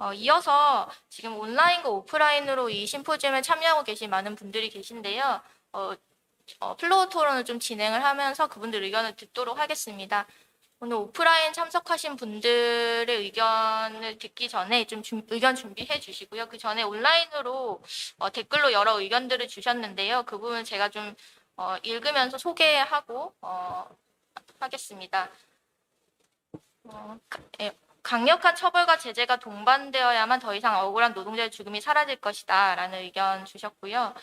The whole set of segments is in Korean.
어, 이어서 지금 온라인과 오프라인으로 이 심포지엄에 참여하고 계신 많은 분들이 계신데요. 어, 어, 플로어 토론을 좀 진행을 하면서 그분들 의견을 듣도록 하겠습니다. 오늘 오프라인 참석하신 분들의 의견을 듣기 전에 좀 준- 의견 준비해 주시고요. 그 전에 온라인으로 어, 댓글로 여러 의견들을 주셨는데요. 그 부분 제가 좀 어, 읽으면서 소개하고 어, 하겠습니다. 어, 가- 예, 강력한 처벌과 제재가 동반되어야만 더 이상 억울한 노동자의 죽음이 사라질 것이다. 라는 의견 주셨고요.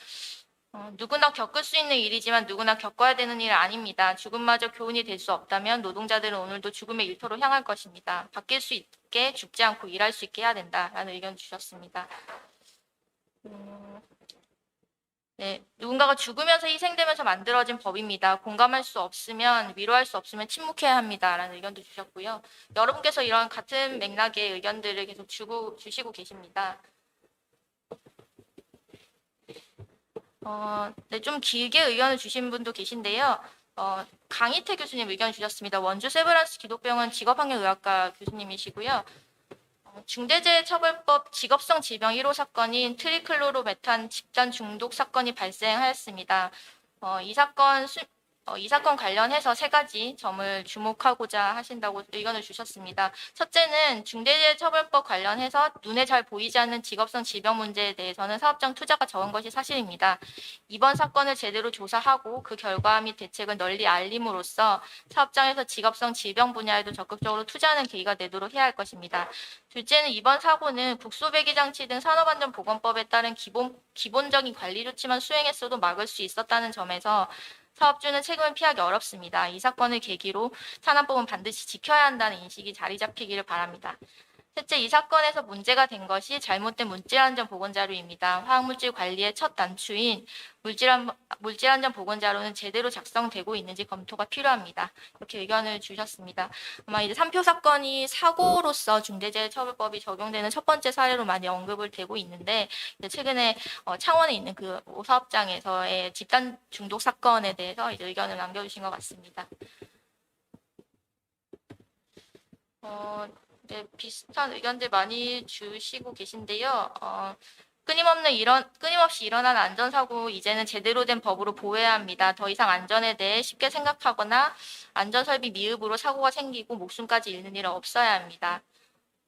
어, 누구나 겪을 수 있는 일이지만 누구나 겪어야 되는 일은 아닙니다. 죽음마저 교훈이 될 수 없다면 노동자들은 오늘도 죽음의 일터로 향할 것입니다. 바뀔 수 있게 죽지 않고 일할 수 있게 해야 된다. 라는 의견 주셨습니다. 음, 네, 누군가가 죽으면서 희생되면서 만들어진 법입니다. 공감할 수 없으면 위로할 수 없으면 침묵해야 합니다. 라는 의견도 주셨고요. 여러분께서 이런 같은 맥락의 의견들을 계속 주고 주시고 계십니다. 어, 네, 좀 길게 의견을 주신 분도 계신데요. 어, 강희태 교수님 의견 주셨습니다. 원주 세브란스 기독병원 직업학력의학과 교수님이시고요. 어, 중대재해처벌법 직업성 질병 1호 사건인 트리클로로메탄 집단 중독 사건이 발생하였습니다. 어, 이 사건 수, 어, 이 사건 관련해서 세 가지 점을 주목하고자 하신다고 의견을 주셨습니다. 첫째는 중대재해처벌법 관련해서 눈에 잘 보이지 않는 직업성 질병 문제에 대해서는 사업장 투자가 적은 것이 사실입니다. 이번 사건을 제대로 조사하고 그 결과 및 대책을 널리 알림으로써 사업장에서 직업성 질병 분야에도 적극적으로 투자하는 계기가 되도록 해야 할 것입니다. 둘째는 이번 사고는 국소배기 장치 등 산업안전보건법에 따른 기본, 기본적인 관리 조치만 수행했어도 막을 수 있었다는 점에서 사업주는 책임을 피하기 어렵습니다. 이 사건을 계기로 산업법은 반드시 지켜야 한다는 인식이 자리 잡히기를 바랍니다. 셋째, 이 사건에서 문제가 된 것이 잘못된 물질안전 보건자료입니다. 화학물질 관리의 첫 단추인 물질안, 물질안전 보건자료는 제대로 작성되고 있는지 검토가 필요합니다. 이렇게 의견을 주셨습니다. 아마 이제 삼표 사건이 사고로서 중대재해처벌법이 적용되는 첫 번째 사례로 많이 언급을 되고 있는데 최근에 어, 창원에 있는 그 사업장에서의 집단 중독 사건에 대해서 이제 의견을 남겨주신 것 같습니다. 어, 네, 비슷한 의견들 많이 주시고 계신데요. 어, 끊임없는 일어, 끊임없이 일어난 안전사고 이제는 제대로 된 법으로 보호해야 합니다. 더 이상 안전에 대해 쉽게 생각하거나 안전 설비 미흡으로 사고가 생기고 목숨까지 잃는 일은 없어야 합니다.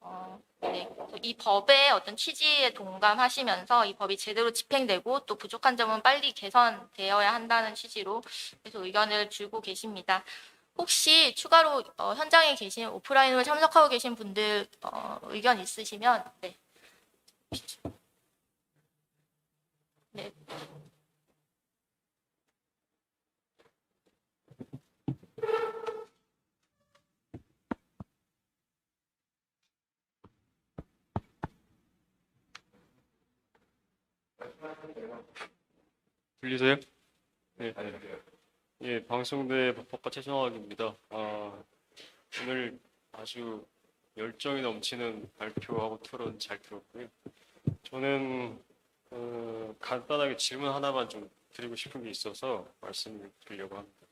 어, 네. 이 법의 어떤 취지에 동감하시면서 이 법이 제대로 집행되고 또 부족한 점은 빨리 개선되어야 한다는 취지로 계속 의견을 주고 계십니다. 혹시 추가로 어, 현장에 계신 오프라인으로 참석하고 계신 분들 어, 의견 있으시면 네. 네. 들리세요? 네. 예, 방송대 법학과 최성학입니다. 아, 오늘 아주 열정이 넘치는 발표하고 토론 잘 들었고요. 저는 어, 간단하게 질문 하나만 좀 드리고 싶은 게 있어서 말씀을 드리려고 합니다.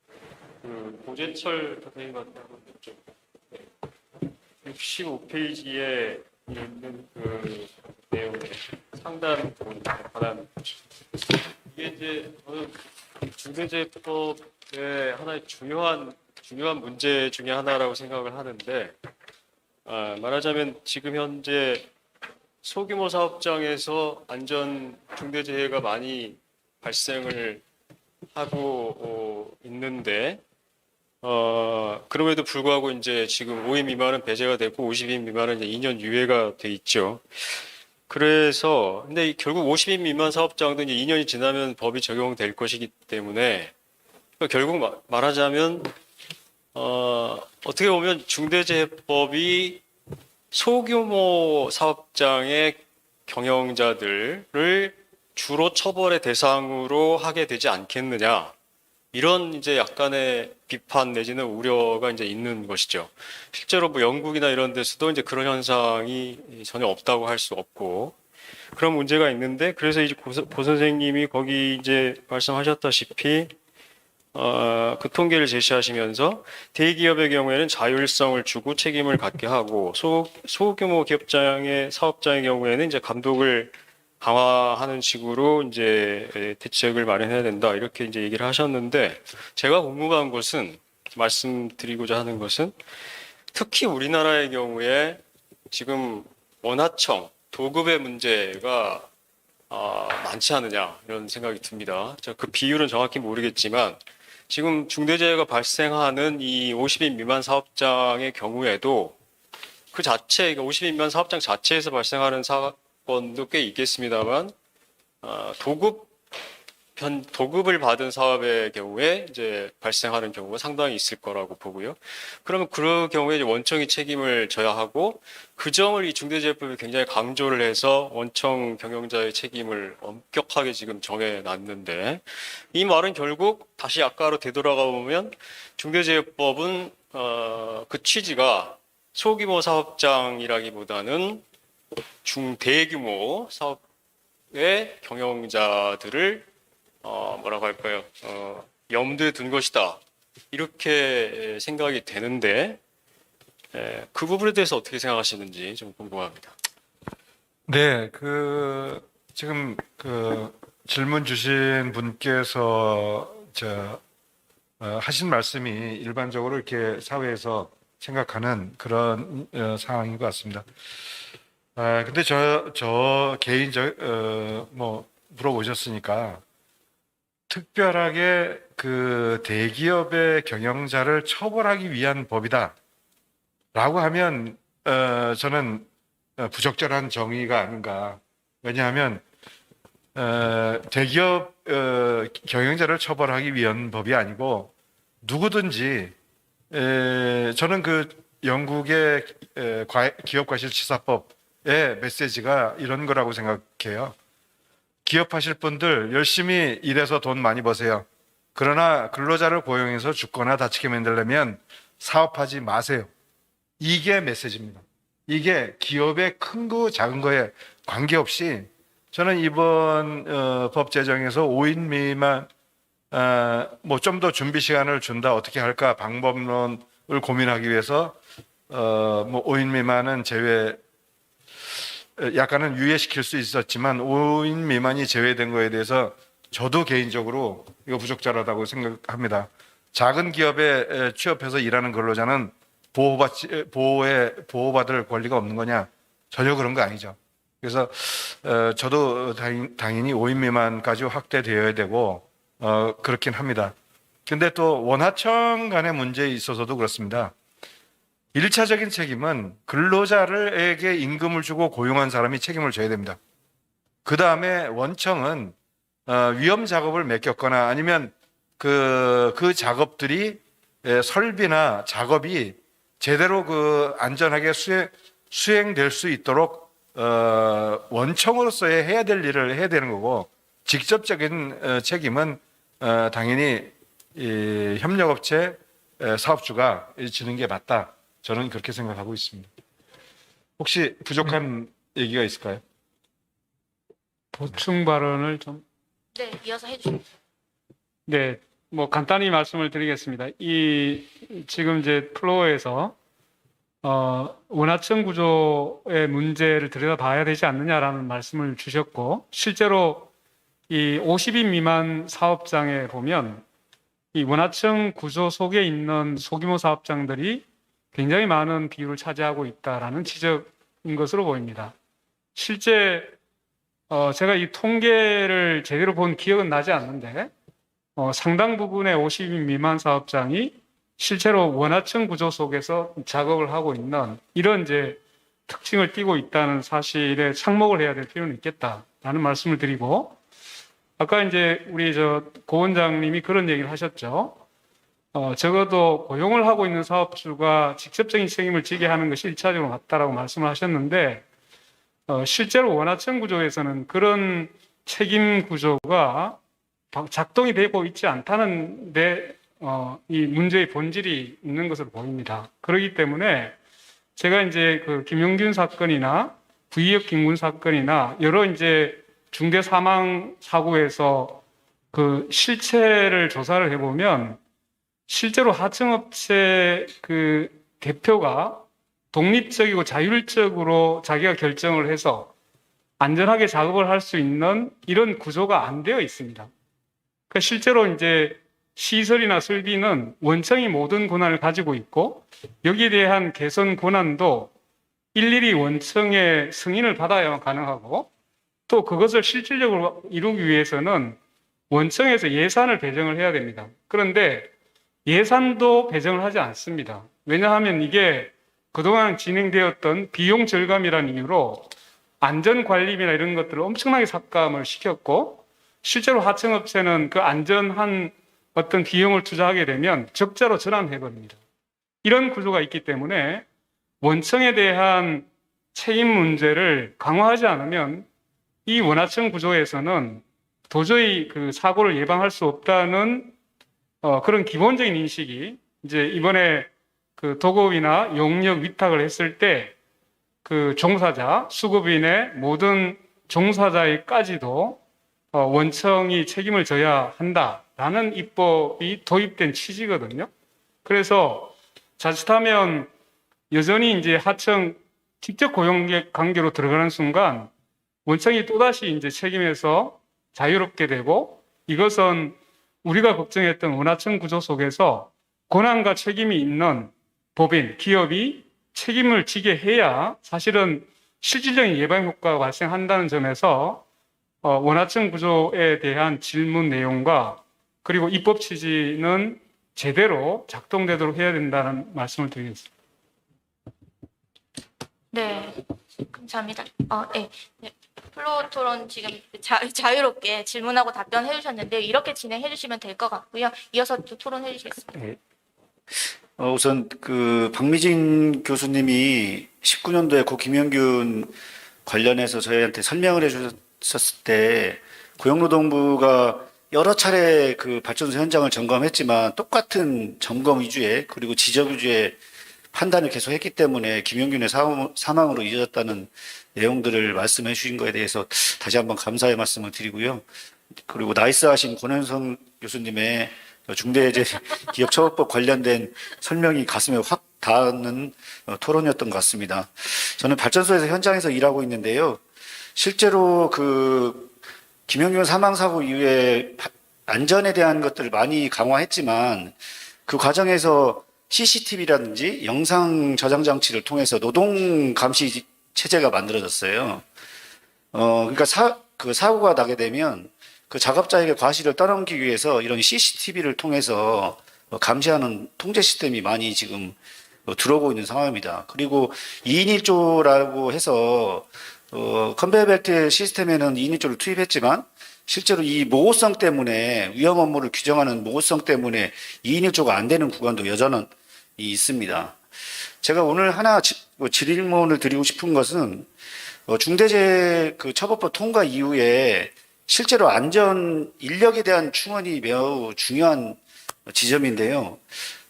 그 고재철 선생님한테 한번 좀 65페이지에 있는 그 내용의 상단 부분에 관한 이게 이제 저는 중대재해법 의 하나의 중요한 중요한 문제 중에 하나라고 생각을 하는데 아, 말하자면 지금 현재 소규모 사업장에서 안전 중대재해가 많이 발생을 하고 어, 있는데 어, 그럼에도 불구하고 이제 지금 5인 미만은 배제가 되고 50인 미만은 이제 2년 유예가 돼 있죠. 그래서 근데 이 결국 50인 미만 사업장도 이제 2년이 지나면 법이 적용될 것이기 때문에 결국 마- 말하자면 어, 어떻게 보면 중대재해법이 소규모 사업장의 경영자들을 주로 처벌의 대상으로 하게 되지 않겠느냐 이런 이제 약간의 비판 내지는 우려가 이제 있는 것이죠. 실제로 뭐 영국이나 이런 데서도 이제 그런 현상이 전혀 없다고 할 수 없고 그런 문제가 있는데 그래서 이제 고, 고 선생님이 거기 이제 말씀하셨다시피 어, 그 통계를 제시하시면서 대기업의 경우에는 자율성을 주고 책임을 갖게 하고 소, 소규모 기업장의 사업장의 경우에는 이제 감독을 강화하는 식으로 이제 에, 대책을 마련해야 된다 이렇게 이제 얘기를 하셨는데 제가 궁금한 것은 말씀드리고자 하는 것은 특히 우리나라의 경우에 지금 원하청 도급의 문제가 아, 많지 않느냐 이런 생각이 듭니다. 그 비율은 정확히 모르겠지만 지금 중대재해가 발생하는 이 50인 미만 사업장의 경우에도 그 자체, 그러니까 50인 미만 사업장 자체에서 발생하는 사건도 꽤 있겠습니다만 아, 도급 편 도급을 받은 사업의 경우에 이제 발생하는 경우가 상당히 있을 거라고 보고요. 그러면 그 경우에 원청이 책임을 져야 하고 그 점을 이 중대재해법이 굉장히 강조를 해서 원청 경영자의 책임을 엄격하게 지금 정해놨는데 이 말은 결국 다시 아까로 되돌아가 보면 중대재해법은 어, 그 취지가 소규모 사업장이라기보다는 중대규모 사업의 경영자들을 어, 뭐라고 할까요? 어, 염두에 둔 것이다. 이렇게 생각이 되는데 에, 그 부분에 대해서 어떻게 생각하시는지 좀 궁금합니다. 네, 그 지금 그 질문 주신 분께서 저 어, 하신 말씀이 일반적으로 이렇게 사회에서 생각하는 그런 어, 상황인 것 같습니다. 아, 근데 저, 저 개인적, 어, 뭐, 물어보셨으니까, 특별하게 그 대기업의 경영자를 처벌하기 위한 법이다. 라고 하면, 어, 저는 어, 부적절한 정의가 아닌가. 왜냐하면 어, 대기업 어, 경영자를 처벌하기 위한 법이 아니고 누구든지 에, 저는 그 영국의 기업과실치사법의 메시지가 이런 거라고 생각해요. 기업하실 분들 열심히 일해서 돈 많이 버세요. 그러나 근로자를 고용해서 죽거나 다치게 만들려면 사업하지 마세요. 이게 메시지입니다. 이게 기업의 큰 거 작은 거에 관계없이 저는 이번 어, 법 제정에서 5인 미만 어, 뭐좀 더 준비 시간을 준다 어떻게 할까 방법론을 고민하기 위해서 어, 뭐 5인 미만은 제외 어, 약간은 유예시킬 수 있었지만 5인 미만이 제외된 거에 대해서 저도 개인적으로 이거 부적절하다고 생각합니다. 작은 기업에 에, 취업해서 일하는 근로자는 보호받지 보호에 보호받을 권리가 없는 거냐? 전혀 그런 거 아니죠. 그래서 어, 저도 당연- 당연히 5인 미만까지 확대되어야 되고 어, 그렇긴 합니다. 근데 또 원하청 간의 문제에 있어서도 그렇습니다. 일차적인 책임은 근로자를에게 임금을 주고 고용한 사람이 책임을 져야 됩니다. 그 다음에 원청은 어, 위험 작업을 맡겼거나 아니면 그, 그 작업들이 에, 설비나 작업이 제대로 그 안전하게 수행, 수행될 수 있도록 어, 원청으로서의 해야 될 일을 해야 되는 거고 직접적인 어, 책임은 어, 당연히 이 협력업체 에, 사업주가 지는 게 맞다. 저는 그렇게 생각하고 있습니다. 혹시 부족한 얘기가 있을까요? 보충 발언을 좀, 네, 이어서 해주시죠. 네, 뭐 간단히 말씀을 드리겠습니다. 이 지금 이제 플로어에서 어, 원하청 구조의 문제를 들여다봐야 되지 않느냐라는 말씀을 주셨고 실제로 이 50인 미만 사업장에 보면 이 원하청 구조 속에 있는 소규모 사업장들이 굉장히 많은 비율을 차지하고 있다라는 지적인 것으로 보입니다. 실제 어, 제가 이 통계를 제대로 본 기억은 나지 않는데 어, 상당 부분의 50인 미만 사업장이 실제로 원하청 구조 속에서 작업을 하고 있는 이런 이제 특징을 띠고 있다는 사실에 상목을 해야 될 필요는 있겠다라는 말씀을 드리고 아까 이제 우리 저 고원장님이 그런 얘기를 하셨죠. 어, 적어도 고용을 하고 있는 사업주가 직접적인 책임을 지게 하는 것이 일차적으로 맞다라고 말씀을 하셨는데 어, 실제로 원하청 구조에서는 그런 책임 구조가 작동이 되고 있지 않다는 데, 어, 이 문제의 본질이 있는 것으로 보입니다. 그렇기 때문에 제가 이제 그 김용균 사건이나 부의역 김군 사건이나 여러 이제 중대 사망 사고에서 그 실체를 조사를 해보면 실제로 하청업체 그 대표가 독립적이고 자율적으로 자기가 결정을 해서 안전하게 작업을 할 수 있는 이런 구조가 안 되어 있습니다. 그 실제로 이제 시설이나 설비는 원청이 모든 권한을 가지고 있고 여기에 대한 개선 권한도 일일이 원청의 승인을 받아야만 가능하고 또 그것을 실질적으로 이루기 위해서는 원청에서 예산을 배정을 해야 됩니다. 그런데 예산도 배정을 하지 않습니다. 왜냐하면 이게 그동안 진행되었던 비용 절감이라는 이유로 안전 관리비나 이런 것들을 엄청나게 삭감을 시켰고 실제로 하청업체는 그 안전한 어떤 비용을 투자하게 되면 적자로 전환해 버립니다. 이런 구조가 있기 때문에 원청에 대한 책임 문제를 강화하지 않으면 이 원하청 구조에서는 도저히 그 사고를 예방할 수 없다는 어, 그런 기본적인 인식이 이제 이번에 그 도급이나 용역 위탁을 했을 때 그 종사자, 수급인의 모든 종사자에까지도 어, 원청이 책임을 져야 한다라는 입법이 도입된 취지거든요. 그래서 자칫하면 여전히 이제 하청 직접 고용 관계로 들어가는 순간 원청이 또다시 이제 책임에서 자유롭게 되고 이것은 우리가 걱정했던 원하청 구조 속에서 권한과 책임이 있는 법인, 기업이 책임을 지게 해야 사실은 실질적인 예방 효과가 발생한다는 점에서 어, 원하청 구조에 대한 질문 내용과 그리고 입법 취지는 제대로 작동되도록 해야 된다는 말씀을 드리겠습니다. 네, 감사합니다. 어, 네. 네. 플로우 토론 지금 자, 자유롭게 질문하고 답변해 주셨는데 이렇게 진행해 주시면 될 것 같고요. 이어서 또 토론해 주시겠습니다. 어, 우선 그 박미진 교수님이 19년도에 고 김영균 관련해서 저희한테 설명을 해 주셨을 때 고용노동부가 여러 차례 그 발전소 현장을 점검했지만 똑같은 점검 위주의 그리고 지적 위주의 판단을 계속 했기 때문에 김영균의 사- 사망으로 이어졌다는 내용들을 말씀해 주신 거에 대해서 다시 한번 감사의 말씀을 드리고요. 그리고 나이스하신 권현성 교수님의 중대재해 기업처벌법 관련된 설명이 가슴에 확 닿는 어, 토론이었던 것 같습니다. 저는 발전소에서 현장에서 일하고 있는데요. 실제로 그 김영균 사망 사고 이후에 바- 안전에 대한 것들을 많이 강화했지만 그 과정에서 CCTV라든지 영상 저장 장치를 통해서 노동 감시 체제가 만들어졌어요. 어, 그러니까 사, 그 사고가 나게 되면 그 작업자에게 과실을 떠넘기기 위해서 이런 CCTV를 통해서 어, 감시하는 통제 시스템이 많이 지금 어, 들어오고 있는 상황입니다. 그리고 2인 1조라고 해서 어, 컨베이어 벨트 시스템에는 2인 1조를 투입했지만 실제로 이 모호성 때문에 위험 업무를 규정하는 모호성 때문에 2인 1조가 안 되는 구간도 여전히 있습니다. 제가 오늘 하나 지- 뭐 질문을 드리고 싶은 것은 어, 중대재해 그 처벌법 통과 이후에 실제로 안전 인력에 대한 충원이 매우 중요한 지점인데요.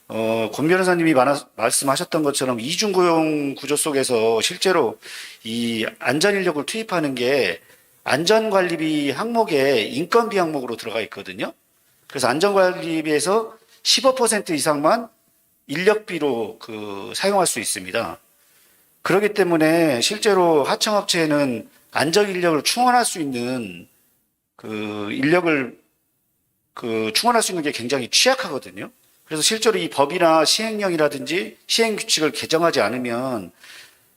어, 권 변호사님이 많아- 말씀하셨던 것처럼 이중 고용 구조 속에서 실제로 이 안전 인력을 투입하는 게 안전관리비 항목에 인건비 항목으로 들어가 있거든요. 그래서 안전관리비에서 15% 이상만 인력비로 그 사용할 수 있습니다. 그렇기 때문에 실제로 하청업체에는 안전 인력을 충원할 수 있는 그 인력을 그 충원할 수 있는 게 굉장히 취약하거든요. 그래서 실제로 이 법이나 시행령이라든지 시행 규칙을 개정하지 않으면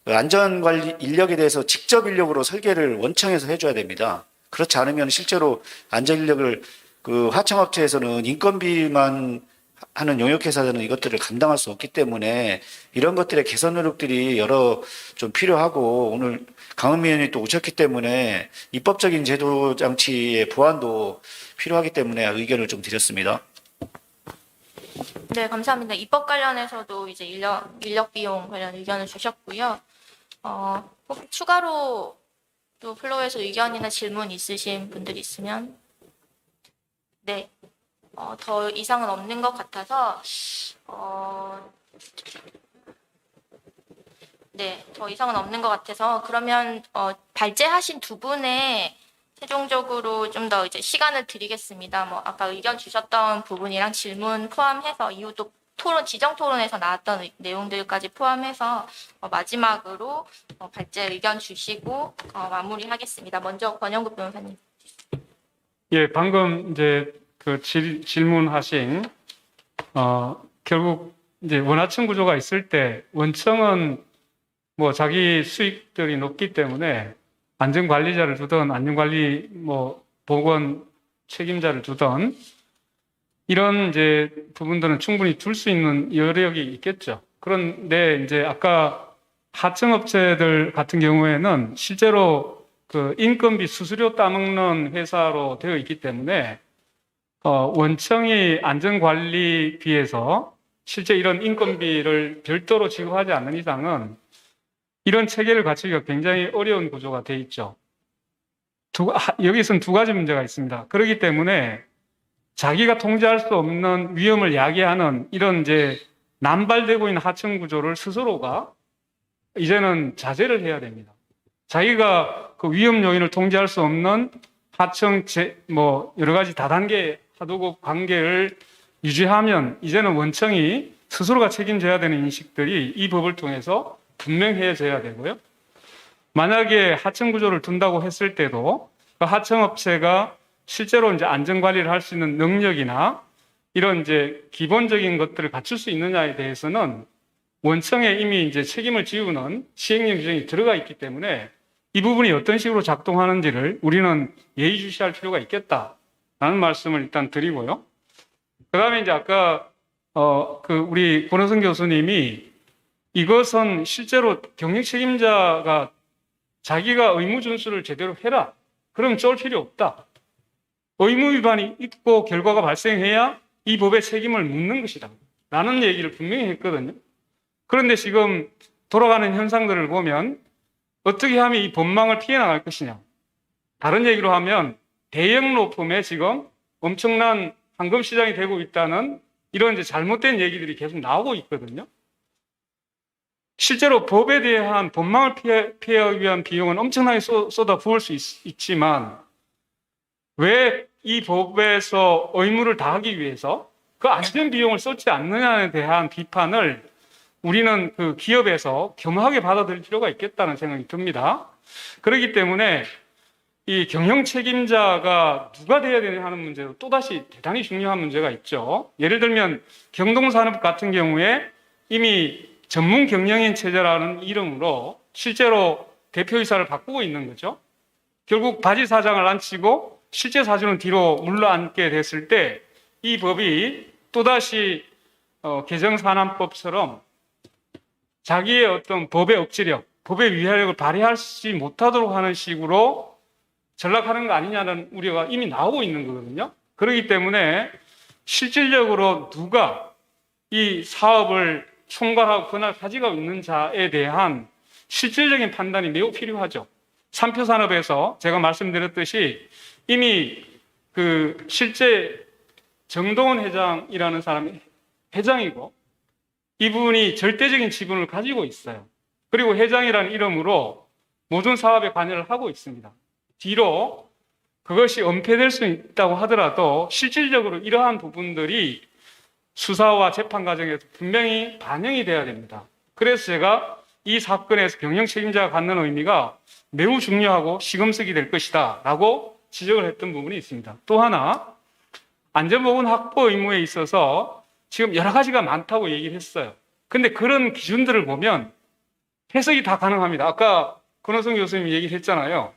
그 안전관리 인력에 대해서 직접 인력으로 설계를 원청에서 해줘야 됩니다. 그렇지 않으면 실제로 안전 인력을 그 하청업체에서는 인건비만 하는 용역회사들은 이것들을 감당할 수 없기 때문에 이런 것들의 개선 노력들이 여러 좀 필요하고 오늘 강은미 의원이 또 오셨기 때문에 입법적인 제도 장치의 보완도 필요하기 때문에 의견을 좀 드렸습니다. 네, 감사합니다. 입법 관련해서도 이제 인력, 인력 비용 관련 의견을 주셨고요. 어, 혹 추가로 또 플로에서 의견이나 질문 있으신 분들 있으면 네, 어, 더 이상은 없는 것 같아서 어, 네, 더 이상은 없는 것 같아서 그러면 어, 발제하신 두 분의 최종적으로 좀 더 이제 시간을 드리겠습니다. 뭐 아까 의견 주셨던 부분이랑 질문 포함해서 이후도 토론 지정 토론에서 나왔던 의- 내용들까지 포함해서 어, 마지막으로 어, 발제 의견 주시고 어, 마무리하겠습니다. 먼저 권영국 변호사님. 예, 방금 이제 그 질, 질문하신 어 결국 이제 원하청 구조가 있을 때 원청은 뭐 자기 수익들이 높기 때문에 안전 관리자를 두던 안전 관리 뭐 보건 책임자를 두던 이런 이제 부분들은 충분히 둘 수 있는 여력이 있겠죠. 그런데 이제 아까 하청 업체들 같은 경우에는 실제로 그 인건비 수수료 따먹는 회사로 되어 있기 때문에 어, 원청이 안전관리비에서 실제 이런 인건비를 별도로 지급하지 않는 이상은 이런 체계를 갖추기가 굉장히 어려운 구조가 돼 있죠. 두, 하- 여기서는 두 가지 문제가 있습니다. 그렇기 때문에 자기가 통제할 수 없는 위험을 야기하는 이런 이제 남발되고 있는 하청 구조를 스스로가 이제는 자제를 해야 됩니다. 자기가 그 위험 요인을 통제할 수 없는 하청 제, 뭐 여러 가지 다단계 하도급 관계를 유지하면 이제는 원청이 스스로가 책임져야 되는 인식들이 이 법을 통해서 분명해져야 되고요. 만약에 하청 구조를 둔다고 했을 때도 그 하청 업체가 실제로 이제 안전 관리를 할 수 있는 능력이나 이런 이제 기본적인 것들을 갖출 수 있느냐에 대해서는 원청에 이미 이제 책임을 지우는 시행령 규정이 들어가 있기 때문에 이 부분이 어떤 식으로 작동하는지를 우리는 예의주시할 필요가 있겠다 라는 말씀을 일단 드리고요. 그 다음에 이제 아까 어, 그 우리 권호성 교수님이 이것은 실제로 경영 책임자가 자기가 의무 준수를 제대로 해라. 그럼 쫄 필요 없다. 의무 위반이 있고 결과가 발생해야 이 법의 책임을 묻는 것이다. 라는 얘기를 분명히 했거든요. 그런데 지금 돌아가는 현상들을 보면 어떻게 하면 이 법망을 피해 나갈 것이냐. 다른 얘기로 하면 대형 로펌에 지금 엄청난 황금 시장이 되고 있다는 이런 이제 잘못된 얘기들이 계속 나오고 있거든요. 실제로 법에 대한 법망을 피해, 피하기 위한 비용은 엄청나게 쏟, 쏟아 부을 수 있, 지만 왜 이 법에서 의무를 다하기 위해서 그 안전 비용을 쏟지 않느냐에 대한 비판을 우리는 그 기업에서 겸허하게 받아들일 필요가 있겠다는 생각이 듭니다. 그렇기 때문에 이 경영 책임자가 누가 돼야 되냐 하는 문제도 또다시 대단히 중요한 문제가 있죠. 예를 들면 경동산업 같은 경우에 이미 전문 경영인 체제라는 이름으로 실제로 대표이사를 바꾸고 있는 거죠. 결국 바지 사장을 앉히고 실제 사주는 뒤로 물러앉게 됐을 때 이 법이 또다시 어, 개정산안법처럼 자기의 어떤 법의 억지력, 법의 위화력을 발휘하지 못하도록 하는 식으로 전락하는 거 아니냐는 우려가 이미 나오고 있는 거거든요. 그렇기 때문에 실질적으로 누가 이 사업을 총괄하고 그날 가지고 있는 자에 대한 실질적인 판단이 매우 필요하죠. 삼표 산업에서 제가 말씀드렸듯이 이미 그 실제 정동원 회장이라는 사람이 회장이고 이분이 절대적인 지분을 가지고 있어요. 그리고 회장이라는 이름으로 모든 사업에 관여를 하고 있습니다. 뒤로 그것이 은폐될 수 있다고 하더라도 실질적으로 이러한 부분들이 수사와 재판 과정에서 분명히 반영이 돼야 됩니다. 그래서 제가 이 사건에서 경영 책임자가 갖는 의미가 매우 중요하고 시금석이 될 것이다 라고 지적을 했던 부분이 있습니다. 또 하나 안전보건 확보 의무에 있어서 지금 여러 가지가 많다고 얘기를 했어요. 근데 그런 기준들을 보면 해석이 다 가능합니다. 아까 권호성 교수님 얘기를 했잖아요.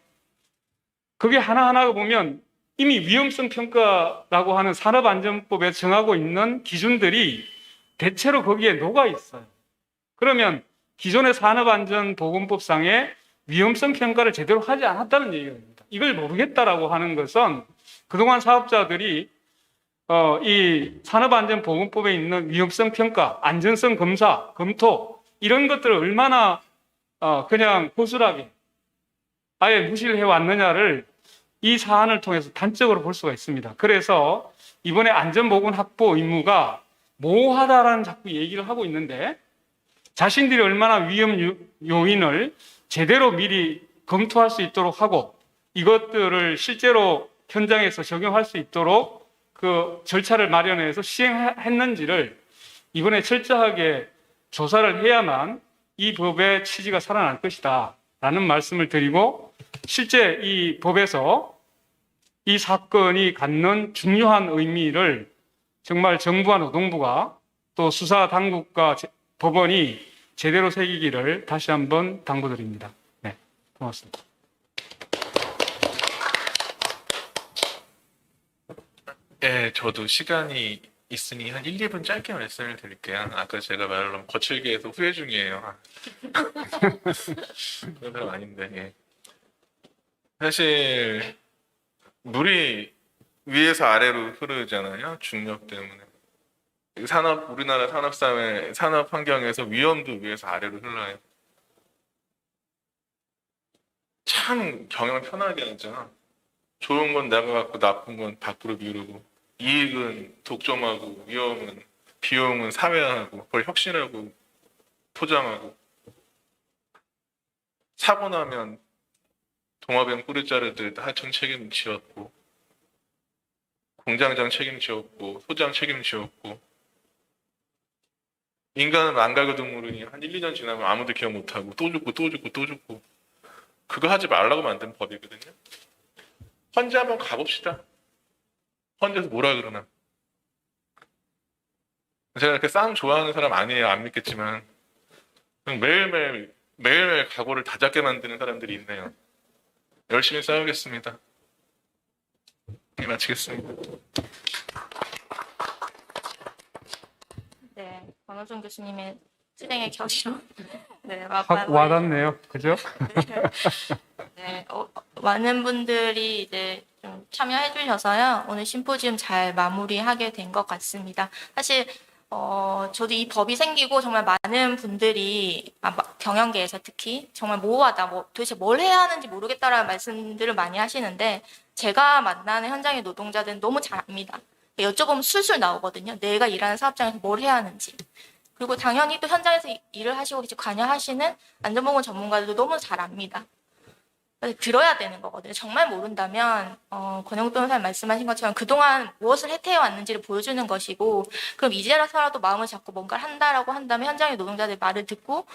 그게 하나하나 보면 이미 위험성 평가라고 하는 산업안전법에 정하고 있는 기준들이 대체로 거기에 녹아 있어요. 그러면 기존의 산업안전보건법상에 위험성 평가를 제대로 하지 않았다는 얘기가 됩니다. 이걸 모르겠다라고 하는 것은 그동안 사업자들이 어, 이 산업안전보건법에 있는 위험성 평가, 안전성 검사, 검토 이런 것들을 얼마나 어, 그냥 고스란하게 아예 무시를 해왔느냐를 이 사안을 통해서 단적으로 볼 수가 있습니다. 그래서 이번에 안전보건 확보 의무가 모호하다라는 자꾸 얘기를 하고 있는데 자신들이 얼마나 위험 요- 요인을 제대로 미리 검토할 수 있도록 하고 이것들을 실제로 현장에서 적용할 수 있도록 그 절차를 마련해서 시행했는지를 이번에 철저하게 조사를 해야만 이 법의 취지가 살아날 것이다. 라는 말씀을 드리고 실제 이 법에서 이 사건이 갖는 중요한 의미를 정말 정부와 노동부가 또 수사 당국과 제- 법원이 제대로 새기기를 다시 한번 당부드립니다. 네, 고맙습니다. 네, 저도 시간이 있으니 한 1, 2분 짧게 말씀을 드릴게요. 아까 제가 말한 거칠게 해서 후회 중이에요. 그런 사람 아닌데. 예. 사실 물이 위에서 아래로 흐르잖아요. 중력 때문에. 산업 우리나라 산업 사회 산업 환경에서 위험도 위에서 아래로 흘러요. 참 경영 편하게 하죠. 좋은 건 내가 갖고 나쁜 건 밖으로 미루고 이익은 독점하고 위험은 비용은 사회화하고 그걸 혁신하고 포장하고 사고 나면 동화병 뿌리자르듯 하청 책임 지었고 공장장 책임 지었고 소장 책임 지었고 인간은 망각의 동물이니 한 1, 2년 지나면 아무도 기억 못하고 또 죽고 또 죽고 또 죽고 그거 하지 말라고 만든 법이거든요. 헌재 한번 가봅시다. 헌재에서 뭐라 그러나. 제가 이렇게 싸움 좋아하는 사람 아니에요. 안 믿겠지만. 매일매일, 매일매일 각오를 다잡게 만드는 사람들이 있네요. 열심히 싸우겠습니다. 네, 마치겠습니다. 네, 권호준 교수님의 실행의 결의로 네, 와- 확 와- 와닿네요. 그죠? 네, 어, 많은 분들이 이제 좀 참여해 주셔서요. 오늘 심포지움 잘 마무리하게 된 것 같습니다. 사실 어, 저도 이 법이 생기고 정말 많은 분들이 아, 마- 경영계에서 특히 정말 모호하다, 뭐 도대체 뭘 해야 하는지 모르겠다라는 말씀들을 많이 하시는데 제가 만나는 현장의 노동자들은 너무 잘 압니다. 여쭤보면 술술 나오거든요. 내가 일하는 사업장에서 뭘 해야 하는지. 그리고 당연히 또 현장에서 이- 일을 하시고 관여하시는 안전보건 전문가들도 너무 잘 압니다. 들어야 되는 거거든요. 정말 모른다면 어, 권영 변호사님 말씀하신 것처럼 그동안 무엇을 해태해 왔는지를 보여주는 것이고 그럼 이제라서라도 마음을 잡고 뭔가를 한다라고 한다면 현장의 노동자들 말을 듣고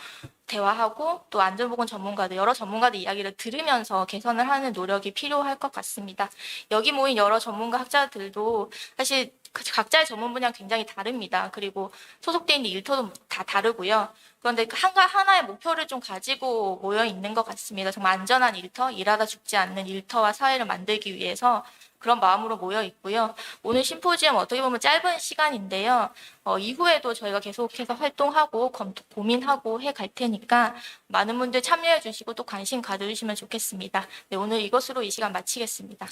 대화하고 또 안전보건 전문가들 여러 전문가들 이야기를 들으면서 개선을 하는 노력이 필요할 것 같습니다. 여기 모인 여러 전문가 학자들도 사실 그 각자의 전문 분야 굉장히 다릅니다. 그리고 소속돼 있는 일터도 다 다르고요. 그런데 그 한가 하나의 목표를 좀 가지고 모여 있는 것 같습니다. 정말 안전한 일터, 일하다 죽지 않는 일터와 사회를 만들기 위해서 그런 마음으로 모여 있고요. 오늘 심포지엄 어떻게 보면 짧은 시간인데요. 어, 이후에도 저희가 계속해서 활동하고 검토, 고민하고 해 갈 테니까 많은 분들 참여해 주시고 또 관심 가져주시면 좋겠습니다. 네, 오늘 이것으로 이 시간 마치겠습니다.